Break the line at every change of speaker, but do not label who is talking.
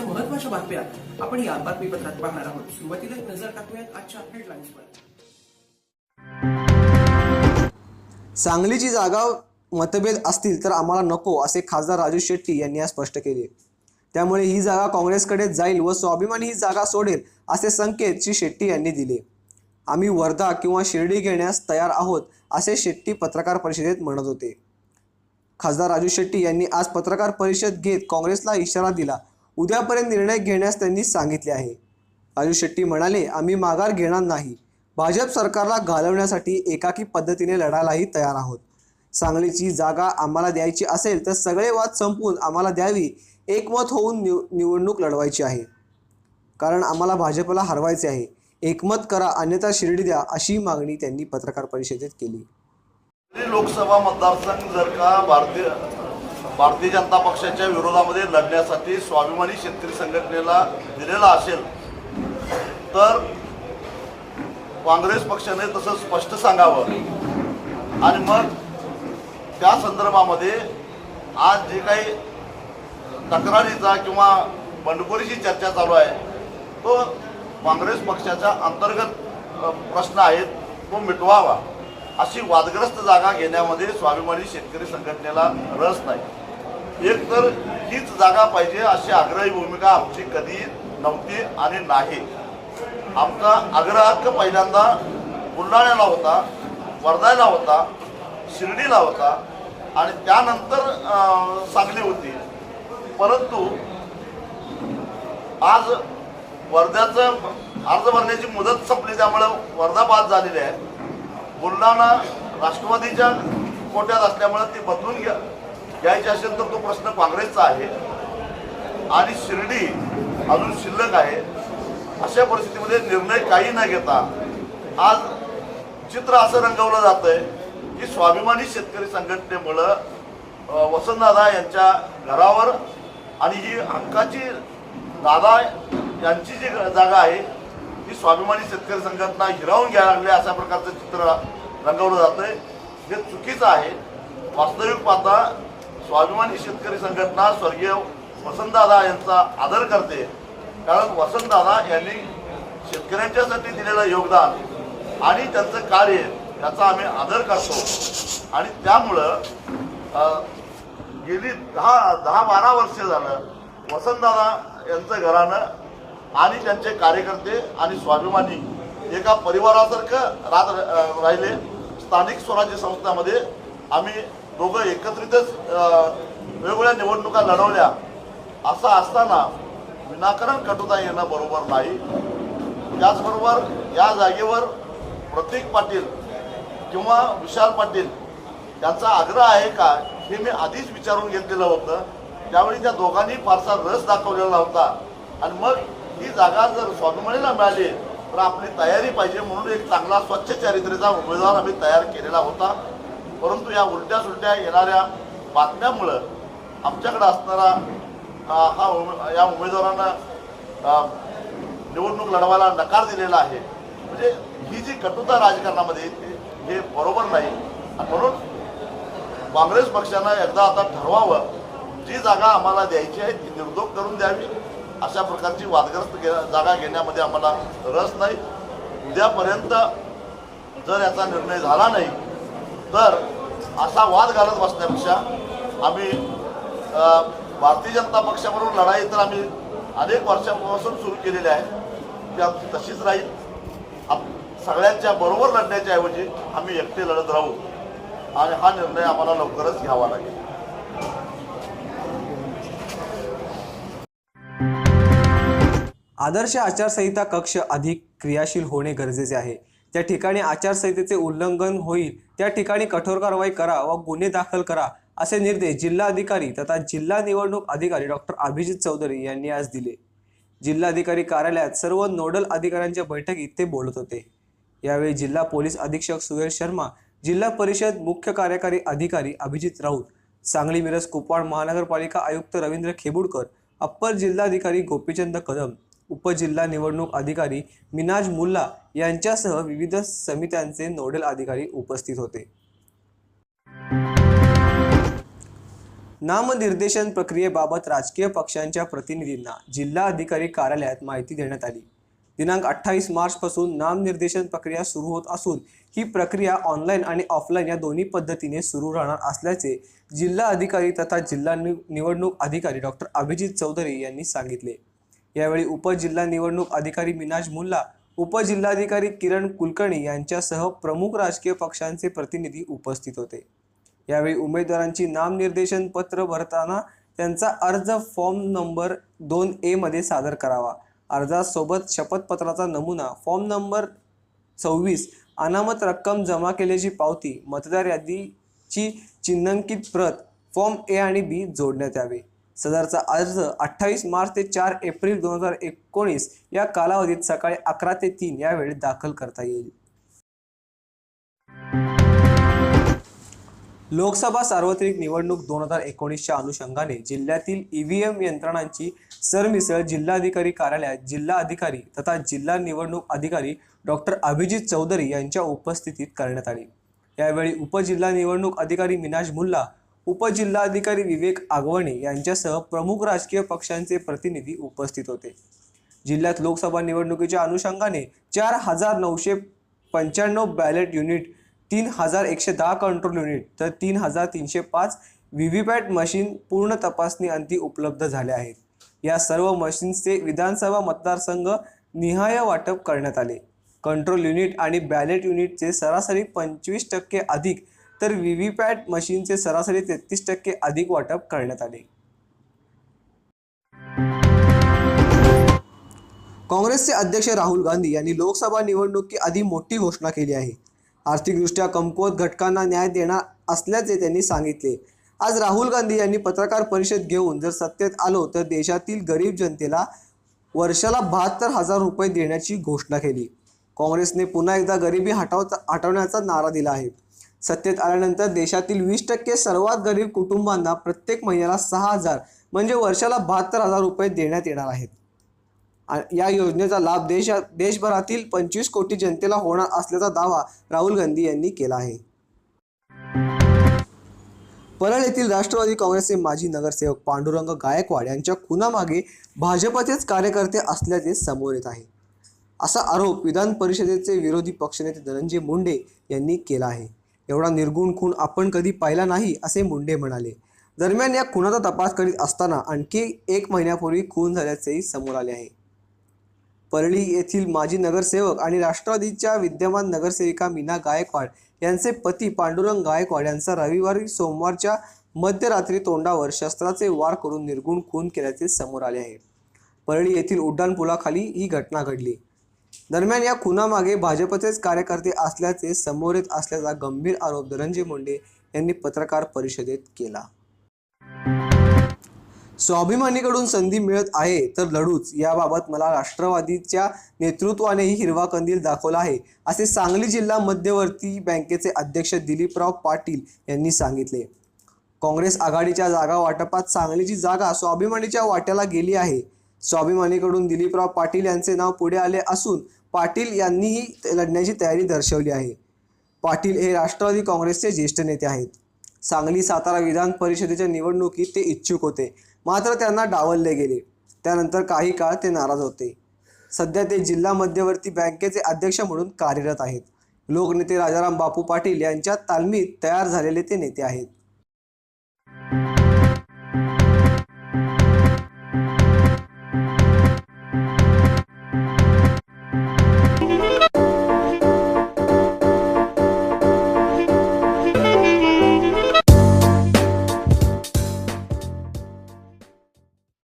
आणि महत्त्वाच्या बातम्या आपण या बातमीपत्रात पाहणार आहोत. सुरुवातीला एक नजर टाकूयात आजच्या हेडलाईन्सवर
सांगलीची जागा मतभेद असतील तर आम्हाला नको असे खासदार राजू शेट्टी यांनी आज स्पष्ट केले. त्यामुळे ही जागा काँग्रेसकडे जाईल व स्वाभिमान ही जागा सोडेल असे संकेत श्री शेट्टी यांनी दिले. आम्ही वर्धा किंवा शिर्डी घेण्यास तयार आहोत असे शेट्टी पत्रकार परिषदेत म्हणत होते. खासदार राजू शेट्टी यांनी आज पत्रकार परिषद घेत काँग्रेसला इशारा दिला उद्यापर्यंत निर्णय घेण्यास त्यांनी सांगितले आहे. राजू शेट्टी म्हणाले आम्ही माघार घेणार नाही. भाजप सरकारला घालवण्यासाठी एकाकी पद्धतीने लढायलाही तयार आहोत. सांगलीची जागा आम्हाला द्यायची असेल तर सगळे वाद संपवून आम्हाला द्यावी. एकमत होऊन निव निवडणूक लढवायची आहे. कारण आम्हाला भाजपला हरवायचे आहे. एकमत करा अन्यथा शिर्डी द्या अशी मागणी त्यांनी पत्रकार परिषदेत केली.
लोकसभा मतदारसंघ जर का भारतीय भारतीय जनता पक्षाच्या विरोधामध्ये लढण्यासाठी स्वाभिमानी शेतकरी संघटनेला दिलेला असेल तर काँग्रेस पक्षाने तसं स्पष्ट सांगावं. आणि मग त्या संदर्भामध्ये आज जे काही तक्रारीचा किंवा बंडखोरीची चर्चा चालू आहे तो काँग्रेस पक्षाच्या अंतर्गत प्रश्न आहेत तो मिटवावा. अशी वादग्रस्त जागा घेण्यामध्ये स्वाभिमानी शेतकरी संघटनेला रस नाही. एक तर हीच जागा पाहिजे अशी आग्रही भूमिका आमची कधी नव्हती आणि नाही. आमचा आग्रह हक्क पहिल्यांदा बुलढाण्याला होता वर्धाला होता शिर्डीला होता आणि त्यानंतर सांगली होती. परंतु आज वर्ध्याचं अर्ज भरण्याची मुदत संपली त्यामुळं वर्धा बाद झालेली आहे. बुलढाणा राष्ट्रवादीच्या कोट्यात असल्यामुळं ते बदलून घ्या. घ्यायचे असेल तर तो प्रश्न काँग्रेसचा आहे. आणि शिर्डी अजून शिल्लक आहे. अशा परिस्थितीमध्ये निर्णय काही न घेता आज चित्र असं रंगवलं जातंय की स्वाभिमानी शेतकरी संघटनेमुळं वसंतदादा यांच्या घरावर आणि ही हक्काची दादा यांची जी जागा आहे ही स्वाभिमानी शेतकरी संघटना हिरावून घ्यायला लागली अशा प्रकारचं चित्र रंगवलं जातंय. हे चुकीचं आहे. वास्तविक पाहता स्वाभिमानी शेतकरी संघटना स्वर्गीय वसंतदादा यांचा आदर करते. कारण वसंतदादा यांनी शेतकऱ्यांच्यासाठी दिलेलं योगदान आणि त्यांचं कार्य याचा आम्ही आदर करतो. आणि त्यामुळं गेली दहा दहा बारा वर्ष झालं वसंतदादा यांचं घरानं आणि त्यांचे कार्यकर्ते आणि स्वाभिमानी एका परिवारासारखं राहत राहिले. स्थानिक स्वराज्य संस्थामध्ये आम्ही दोघं एकत्रितच वेगवेगळ्या निवडणुका लढवल्या. असं असताना विनाकारण कटुता येणं बरोबर नाही. त्याचबरोबर या जागेवर प्रतीक पाटील किंवा विशाल पाटील यांचा आग्रह आहे का हे मी आधीच विचारून घेतलेलं होतं. त्यावेळी त्या दोघांनी फारसा रस दाखवलेला होता आणि मग ही जागा जर स्वाभिमानीला मिळाली तर आपली तयारी पाहिजे म्हणून एक चांगला स्वच्छ चारित्र्याचा उमेदवार आम्ही तयार केलेला होता. परंतु या उलट्या सुलट्या येणाऱ्या बातम्यामुळं आमच्याकडे असणारा हा उमे या उमेदवारांना निवडणूक लढवायला नकार दिलेला आहे. म्हणजे ही जी कटुता राजकारणामध्ये येते हे बरोबर नाही. म्हणून काँग्रेस पक्षानं एकदा आता ठरवावं जी जागा आम्हाला द्यायची आहे ती निर्दोष करून द्यावी. अशा प्रकारची वादग्रस्त घे जागा घेण्यामध्ये आम्हाला रस नाही. उद्यापर्यंत जर याचा निर्णय झाला नाही तर असा वाद घालत बसण्यापेक्षा आम्ही भारतीय जनता पक्षाबरोबर लढाई तर आम्ही अनेक वर्षापासून सुरू केलेली आहे. ती आमची तशीच राहील. आप सगळ्यांच्या बरोबर लढण्याच्या ऐवजी आम्ही एकटे लढत राहू. आणि हा निर्णय आम्हाला लवकरच घ्यावा लागेल.
आदर्श आचारसंहिता कक्ष अधिक क्रियाशील होणे गरजेचे आहे. त्या ठिकाणी आचारसंहितेचे उल्लंघन होईल त्या ठिकाणी कठोर कारवाई करा व गुन्हे दाखल करा असे निर्देश जिल्हाधिकारी तथा जिल्हा निवडणूक अधिकारी डॉक्टर अभिजित चौधरी यांनी आज दिले. जिल्हाधिकारी कार्यालयात सर्व नोडल अधिकाऱ्यांच्या बैठकीत ते बोलत होते. यावेळी जिल्हा पोलीस अधीक्षक सुहेल शर्मा जिल्हा परिषद मुख्य कार्यकारी अधिकारी अभिजित राऊत सांगली मिरज कुपवाड महानगरपालिका आयुक्त रवींद्र खेबुडकर अप्पर जिल्हाधिकारी गोपीचंद कदम उपजिल्हा निवडणूक अधिकारी मिनाज मुल्ला यांच्यासह विविध समित्यांचे नोडल अधिकारी उपस्थित होते. नामनिर्देशन प्रक्रियेबाबत राजकीय पक्षांच्या प्रतिनिधींना जिल्हा अधिकारी कार्यालयात माहिती देण्यात आली. दिनांक अठ्ठावीस मार्चपासून नामनिर्देशन प्रक्रिया सुरू होत असून ही प्रक्रिया ऑनलाईन आणि ऑफलाईन या दोन्ही पद्धतीने सुरू राहणार असल्याचे जिल्हा अधिकारी तथा जिल्हा निवडणूक अधिकारी डॉक्टर अभिजित चौधरी यांनी सांगितले. यावेळी उपजिल्हा निवडणूक अधिकारी मिनाज मुल्ला उपजिल्हाधिकारी किरण कुलकर्णी यांच्यासह प्रमुख राजकीय पक्षांचे प्रतिनिधी उपस्थित होते. यावेळी उमेदवारांची नामनिर्देशन पत्र भरताना त्यांचा अर्ज फॉर्म नंबर दोन ए मध्ये सादर करावा. अर्जासोबत शपथपत्राचा नमुना फॉर्म नंबर सव्वीस अनामत रक्कम जमा केल्याची पावती मतदार यादीची चिन्हांकित प्रत फॉर्म ए आणि बी जोडण्यात यावे. सदरचा अर्ज अठ्ठावीस मार्च ते चार एप्रिल दोन हजार एकोणीस या कालावधीत सकाळी अकरा ते तीन या वेळेत दाखल करता येईल. लोकसभा सार्वत्रिक निवडणूक दोन हजार एकोणीसच्या अनुषंगाने जिल्ह्यातील ईव्हीएम यंत्रणांची सरमिसळ जिल्हाधिकारी कार्यालयात जिल्हा अधिकारी तथा जिल्हा निवडणूक अधिकारी डॉक्टर अभिजित चौधरी यांच्या उपस्थितीत करण्यात आली. यावेळी उपजिल्हा निवडणूक अधिकारी मिनाज मुल्ला उपजिल्हाधिकारी विवेक आगवणे यांच्यासह प्रमुख राजकीय पक्षांचे प्रतिनिधी उपस्थित होते. जिल्ह्यात लोकसभा निवडणुकीच्या अनुषंगाने चार हजार नऊशे पंच्याण्णव बॅलेट युनिट तीन हजार एकशे दहा कंट्रोल युनिट तर तीन हजार तीनशे पाच व्ही व्ही पॅट मशीन पूर्ण तपासणी अंती उपलब्ध झाल्या आहेत. या सर्व मशीन्सचे विधानसभा मतदारसंघ निहाय वाटप करण्यात आले. कंट्रोल युनिट आणि बॅलेट युनिटचे सरासरी पंचवीस टक्के अधिक तर व्ही व्ही पॅट मशीनचे सरासरी तेहतीस टक्के अधिक वाटप करण्यात आले. काँग्रेसचे अध्यक्ष राहुल गांधी यांनी लोकसभा निवडणुकीआधी मोठी घोषणा केली आहे. आर्थिकदृष्ट्या कमकुवत घटकांना न्याय देणार असल्याचे त्यांनी सांगितले. आज राहुल गांधी यांनी पत्रकार परिषद घेऊन जर सत्तेत आलो तर देशातील गरीब जनतेला वर्षाला बहात्तर हजार रुपये देण्याची घोषणा केली. काँग्रेसने पुन्हा एकदा गरिबी हटाव हटवण्याचा नारा दिला आहे. सत्तेत आल्यानंतर देशातील वीस टक्के सर्वात गरीब कुटुंबांना प्रत्येक महिन्याला सहा हजार म्हणजे वर्षाला बहात्तर हजार रुपये देण्यात येणार आहेत. या योजनेचा लाभ देशा देशभरातील पंचवीस कोटी जनतेला होणार असल्याचा दावा राहुल गांधी यांनी केला आहे. परळ येथील राष्ट्रवादी काँग्रेसचे माजी नगरसेवक पांडुरंग गायकवाड यांच्या खुनामागे भाजपचेच कार्यकर्ते असल्याचे समोर येत आहे. असा आरोप विधान परिषदेचे विरोधी पक्षनेते धनंजय मुंडे यांनी केला आहे. एवढा निर्गुण खून आपण कधी पाहिला नाही असे मुंडे म्हणाले. दरम्यान या खुनाचा तपास करीत असताना आणखी एक महिन्यापूर्वी खून झाल्याचेही समोर आले आहे. परळी येथील माजी नगरसेवक आणि राष्ट्रवादीच्या विद्यमान नगरसेविका मीना गायकवाड यांचे पती पांडुरंग गायकवाड यांचा रविवारी सोमवारच्या मध्यरात्री तोंडावर शस्त्राचे वार करून निर्गुण खून केल्याचे समोर आले आहे. परळी येथील उड्डाणपुलाखाली ही घटना घडली. दरम्यान या खुनामागे भाजपचेच कार्यकर्ते असल्याचे समोर येत असल्याचा गंभीर आरोप धनंजय मुंडे यांनी पत्रकार परिषदेत केला. स्वाभिमानीकडून संधी मिळत आहे तर लढूच. याबाबत मला राष्ट्रवादीच्या नेतृत्वानेही हिरवा कंदील दाखवला आहे असे सांगली जिल्हा मध्यवर्ती बँकेचे अध्यक्ष दिलीपराव पाटील यांनी सांगितले. काँग्रेस आघाडीच्या जागा वाटपात सांगलीची जागा स्वाभिमानीच्या वाट्याला गेली आहे. स्वाभिमानीकडून दिलीपराव पाटील यांचे नाव पुढे आले असून पाटील यांनीही लढण्याची तयारी दर्शवली आहे. पाटील हे राष्ट्रवादी काँग्रेसचे ज्येष्ठ नेते आहेत. सांगली सातारा विधान परिषदेच्या निवडणुकीत ते इच्छुक होते. मात्र त्यांना डावलले गेले. त्यानंतर काही काळ ते नाराज होते. सध्या ते जिल्हा मध्यवर्ती बँकेचे अध्यक्ष म्हणून कार्यरत आहेत. लोकनेते राजाराम बापू पाटील यांच्या तालमीत तयार झालेले ते नेते आहेत.